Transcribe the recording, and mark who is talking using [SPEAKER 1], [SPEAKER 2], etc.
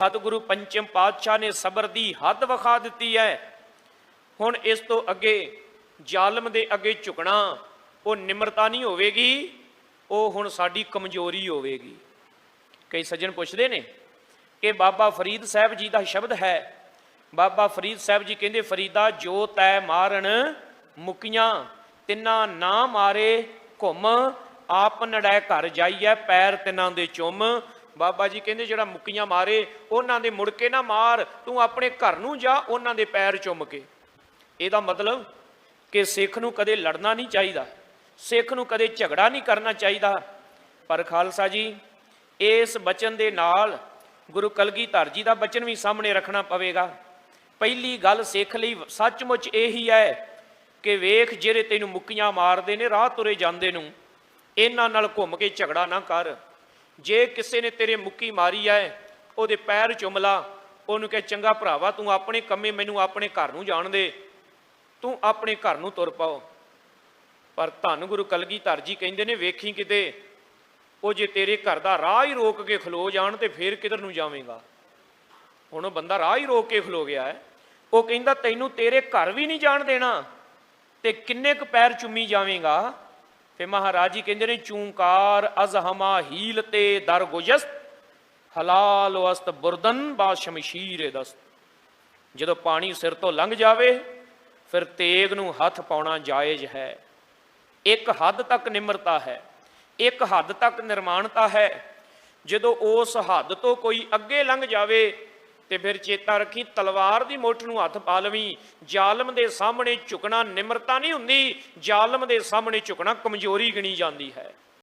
[SPEAKER 1] ਸਤਿਗੁਰੂ ਪੰਚਮ ਪਾਤਸ਼ਾਹ ਨੇ ਸਬਰ ਦੀ ਹੱਦ ਵਿਖਾ ਦਿੱਤੀ ਹੈ। ਹੁਣ ਇਸ ਤੋਂ ਅੱਗੇ ਜ਼ਾਲਮ ਦੇ ਅੱਗੇ ਝੁਕਣਾ, ਉਹ ਨਿਮਰਤਾ ਨਹੀਂ ਹੋਵੇਗੀ, ਉਹ ਹੁਣ ਸਾਡੀ ਕਮਜ਼ੋਰੀ ਹੋਵੇਗੀ। ਕਈ ਸੱਜਣ ਪੁੱਛਦੇ ਨੇ ਕਿ ਬਾਬਾ ਫਰੀਦ ਸਾਹਿਬ ਜੀ ਦਾ ਸ਼ਬਦ ਹੈ। ਬਾਬਾ ਫਰੀਦ ਸਾਹਿਬ ਜੀ ਕਹਿੰਦੇ, ਫਰੀਦਾ ਜੋ ਤੈ ਮਾਰਨ ਮੁਕੀਆਂ, ਤਿੰਨਾ ਨਾ ਮਾਰੇ ਘੁੰਮ, ਆਪ ਨੜੈ ਘਰ ਜਾਈਐ ਪੈਰ ਤਿੰਨਾਂ ਦੇ ਚੁੰਮ ਬਾਬਾ ਜੀ ਕਹਿੰਦੇ ਜਿਹੜਾ ਮੁੱਕੀਆਂ ਮਾਰੇ, ਉਹਨਾਂ ਦੇ ਮੁੜ ਕੇ ਨਾ ਮਾਰ, ਤੂੰ ਆਪਣੇ ਘਰ ਨੂੰ ਜਾ, ਉਹਨਾਂ ਦੇ ਪੈਰ ਚੁੰਮ ਕੇ। ਇਹਦਾ ਮਤਲਬ ਕਿ ਸਿੱਖ ਨੂੰ ਕਦੇ ਲੜਨਾ ਨਹੀਂ ਚਾਹੀਦਾ, ਸਿੱਖ ਨੂੰ ਕਦੇ ਝਗੜਾ ਨਹੀਂ ਕਰਨਾ ਚਾਹੀਦਾ। ਪਰ ਖਾਲਸਾ ਜੀ, ਇਸ ਬਚਨ ਦੇ ਨਾਲ ਗੁਰੂ ਕਲਗੀਧਰ ਜੀ ਦਾ ਬਚਨ ਵੀ ਸਾਹਮਣੇ ਰੱਖਣਾ ਪਵੇਗਾ। ਪਹਿਲੀ ਗੱਲ ਸਿੱਖ ਲਈ ਸੱਚਮੁੱਚ ਇਹੀ ਹੈ ਕਿ ਵੇਖ ਜਿਹੜੇ ਤੈਨੂੰ ਮੁੱਕੀਆਂ ਮਾਰਦੇ ਨੇ, ਰਾਹ ਤੁਰੇ ਜਾਂਦੇ ਨੂੰ, ਇਹਨਾਂ ਨਾਲ ਘੁੰਮ ਕੇ ਝਗੜਾ ਨਾ ਕਰ। ਜੇ ਕਿਸੇ ਨੇ ਤੇਰੇ ਮੁੱਕੀ ਮਾਰੀ ਹੈ ਉਹਦੇ ਪੈਰ ਚੁੰਮਲਾ, ਉਹਨੂੰ ਕਹੇ, ਚੰਗਾ ਭਰਾਵਾ, ਤੂੰ ਆਪਣੇ ਕੰਮੇ ਮੈਨੂੰ ਆਪਣੇ ਘਰ ਨੂੰ ਜਾਣ ਦੇ। ਤੂੰ ਆਪਣੇ ਘਰ ਨੂੰ ਤੁਰ ਪਾਓ ਪਰ ਧੰਨ ਗੁਰੂ ਕਲਗੀਧਰ ਜੀ ਕਹਿੰਦੇ ਨੇ, ਵੇਖੀ ਕਿਤੇ, ਉਹ ਜੇ ਤੇਰੇ ਘਰ ਦਾ ਰਾਹ ਹੀ ਰੋਕ ਕੇ ਖਲੋ ਜਾਣ, ਤੇ ਫੇਰ ਕਿਧਰ ਨੂੰ ਜਾਵੇਂਗਾ? ਹੁਣ ਉਹ ਬੰਦਾ ਰਾਹ ਹੀ ਰੋਕ ਕੇ ਖਲੋ ਗਿਆ ਹੈ ਉਹ ਕਹਿੰਦਾ, ਤੈਨੂੰ ਤੇਰੇ ਘਰ ਵੀ ਨਹੀਂ ਜਾਣ ਦੇਣਾ, ਤੇ ਕਿੰਨੇ ਕੁ ਪੈਰ ਚੁੰਮੀ ਜਾਵੇਂਗਾ? ਤੇ ਮਹਾਰਾਜ ਜੀ ਕਹਿੰਦੇ ਨੇ ਚੂੰਕਾਰ ਅਜ਼ਹਮਾ ਹੀਲ ਤੇ ਦਰ ਗੁਜਸਤ ਹਲਾਲ ਵਸਤ ਬੁਰਦਨ ਬਾ ਸ਼ਮਸ਼ੀਰ ਦਸਤ ਜਦੋਂ ਪਾਣੀ ਸਿਰ ਤੋਂ ਲੰਘ ਜਾਵੇ ਫਿਰ ਤੇਗ ਨੂੰ ਹੱਥ ਪਾਉਣਾ ਜਾਇਜ਼ ਹੈ ਇੱਕ ਹੱਦ ਤੱਕ ਨਿਮਰਤਾ ਹੈ ਇੱਕ ਹੱਦ ਤੱਕ ਨਿਰਮਾਣਤਾ ਹੈ ਜਦੋਂ ਉਸ ਹੱਦ ਤੋਂ ਕੋਈ ਅੱਗੇ ਲੰਘ ਜਾਵੇ ਤੇ ਫਿਰ ਚੇਤਾ ਰੱਖੀ, ਤਲਵਾਰ ਦੀ ਮੁੱਠ ਨੂੰ ਹੱਥ ਪਾ ਲਵੀਂ। ਜ਼ਾਲਮ ਦੇ ਸਾਹਮਣੇ ਝੁਕਣਾ ਨਿਮਰਤਾ ਨਹੀਂ ਹੁੰਦੀ। ਜ਼ਾਲਮ ਦੇ ਸਾਹਮਣੇ ਝੁਕਣਾ ਕਮਜ਼ੋਰੀ ਗਿਣੀ ਜਾਂਦੀ ਹੈ।